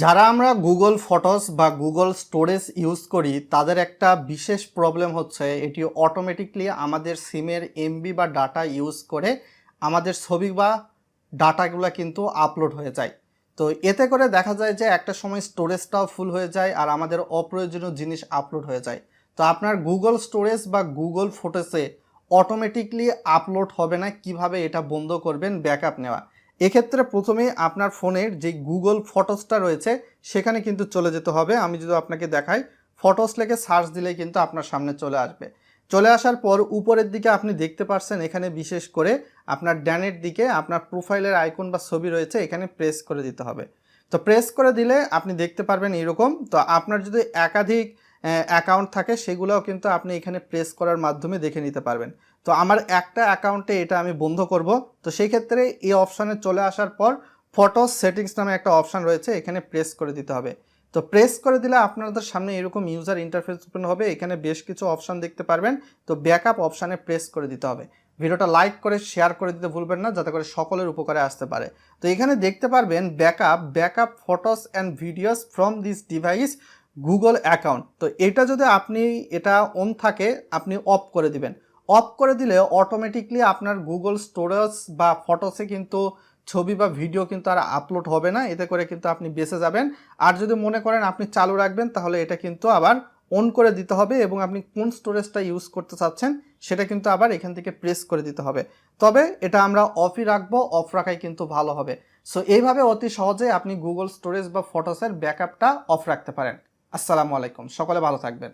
যারা আমরা Google photos বা গুগল স্টোরেজ ইউজ করি, তাদের একটা বিশেষ প্রবলেম হচ্ছে, এটি অটোমেটিকলি আমাদের সিমের এমবি বা ডাটা ইউজ করে আমাদের ছবি বা ডাটাগুলো কিন্তু আপলোড হয়ে যায়। তো এতে করে দেখা যায় যে একটা সময় স্টোরেজটাও ফুল হয়ে যায় আর আমাদের অপ্রয়োজনীয় জিনিস আপলোড হয়ে যায়। তো আপনার গুগল স্টোরেজ বা গুগল ফটোসে অটোমেটিকলি আপলোড হবে না, কীভাবে এটা বন্ধ করবেন ব্যাকআপ নেওয়া। এক্ষেত্রে প্রথমে আপনার ফোনের যে গুগল ফটোসটা রয়েছে, সেখানে কিন্তু চলে যেতে হবে। আমি যদি আপনাকে দেখাই, ফটোস লেখে সার্চ দিলেই কিন্তু আপনার সামনে চলে আসবে। চলে আসার পর উপরের দিকে আপনি দেখতে পারছেন, এখানে বিশেষ করে আপনার ড্যানের দিকে আপনার প্রোফাইলের আইকন বা ছবি রয়েছে, এখানে প্রেস করে দিতে হবে। তো প্রেস করে দিলে আপনি দেখতে পারবেন এরকম। তো আপনার যদি একাধিক অ্যাকাউন্ট থাকে, সেগুলোও কিন্তু আপনি এখানে প্রেস করার মাধ্যমে দেখে নিতে পারবেন। তো আমার একটা অ্যাকাউন্টে এটা আমি বন্ধ করব। তো সেই ক্ষেত্রে এই অপশানে চলে আসার পর ফটো সেটিংস নামে একটা অপশান রয়েছে, এখানে প্রেস করে দিতে হবে। তো প্রেস করে দিলে আপনাদের সামনে এরকম ইউজার ইন্টারফেস ওপেন হবে, এখানে বেশ কিছু অপশান দেখতে পারবেন। তো ব্যাকআপ অপশানে প্রেস করে দিতে হবে। ভিডিওটা লাইক করে শেয়ার করে দিতে ভুলবেন না, যাতে করে সকলের উপকারে আসতে পারে। তো এখানে দেখতে পারবেন backup backup photos and videos from this device Google account তো এটা যদি আপনি, এটা অন থাকে, আপনি অফ করে দিবেন। অফ করে দিলে অটোমেটিকলি আপনার গুগল স্টোরেজ বা ফটোসে কিন্তু ছবি বা ভিডিও কিন্তু আর আপলোড হবে না। এতে করে কিন্তু আপনি বেঁচে যাবেন। আর যদি মনে করেন আপনি চালু রাখবেন, তাহলে এটা কিন্তু আবার অন করে দিতে হবে এবং আপনি কোন স্টোরেজটা ইউজ করতে চাচ্ছেন, সেটা কিন্তু আবার এখান থেকে প্রেস করে দিতে হবে। তবে এটা আমরা অফই রাখব অফ রাখাই কিন্তু ভালো হবে। সো এইভাবে অতি সহজে আপনি গুগল স্টোরেজ বা ফটোসের ব্যাকআপটা অফ রাখতে পারেন। আসসালামু আলাইকুম। সকলে ভালো থাকবেন।